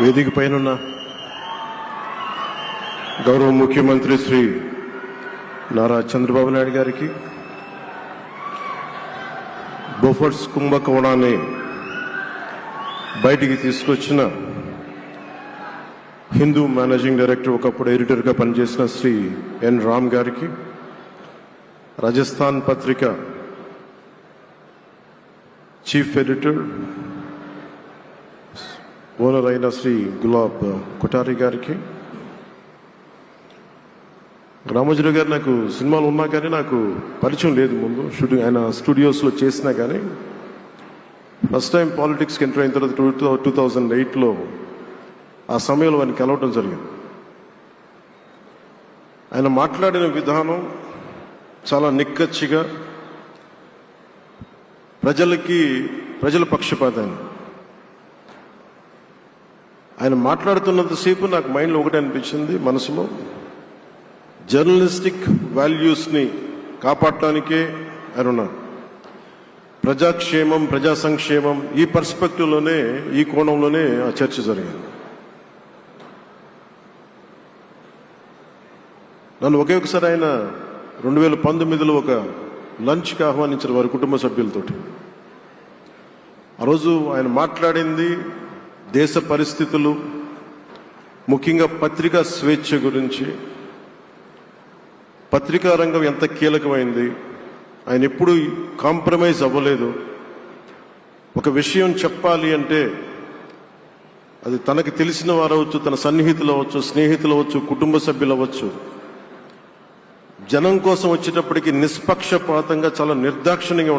వేదిక పైన గౌరవ ముఖ్యమంత్రి శ్రీ నారా చంద్రబాబు నాయుడు గారికి బొఫర్స్ కుంభకోణాన్ని బయటికి తీసుకొచ్చిన హిందూ మేనేజింగ్ డైరెక్టర్ ఒకప్పుడు ఎడిటర్గా పనిచేసిన శ్రీ ఎన్ రామ్ గారికి రాజస్థాన్ పత్రిక చీఫ్ ఎడిటర్ ఓనర్ అయిన శ్రీ గులాబ్ కొటారి గారికి. రామోజీరావు గారు నాకు సినిమాలు ఉన్నా కానీ నాకు పరిచయం లేదు ముందు. షూటింగ్ ఆయన స్టూడియోస్లో చేసినా కానీ ఫస్ట్ టైం పాలిటిక్స్కి ఎంటర్ అయిన తర్వాత టూ టూ థౌజండ్ ఎయిట్లో ఆ సమయంలో ఆయన కలవటం జరిగింది. ఆయన మాట్లాడిన విధానం చాలా నిక్కచ్చిగా ప్రజలకి ప్రజల పక్షపాతాన్ని ఆయన మాట్లాడుతున్నంతసేపు నాకు మైండ్లో ఒకటి అనిపించింది మనసులో జర్నలిస్టిక్ వాల్యూస్ని కాపాడటానికే ఆయన ఉన్నారు. ప్రజాక్షేమం ప్రజా సంక్షేమం ఈ పర్స్పెక్టివ్లోనే ఈ కోణంలోనే ఆ చర్చ జరిగింది. నన్ను ఒకే ఒకసారి ఆయన రెండు వేల పంతొమ్మిదిలో ఒక లంచ్కి ఆహ్వానించారు వారి కుటుంబ సభ్యులతోటి. ఆ రోజు ఆయన మాట్లాడింది దేశ పరిస్థితులు ముఖ్యంగా పత్రికా స్వేచ్ఛ గురించి. పత్రికా రంగం ఎంత కీలకమైంది ఆయన ఎప్పుడు కాంప్రమైజ్ అవ్వలేదు. ఒక విషయం చెప్పాలి అంటే అది తనకు తెలిసిన వారవచ్చు తన సన్నిహితులు అవ్వచ్చు స్నేహితులు అవ్వచ్చు కుటుంబ సభ్యులు అవ్వచ్చు. జనం కోసం వచ్చేటప్పటికి నిష్పక్షపాతంగా చాలా నిర్దాక్షిణ్యంగా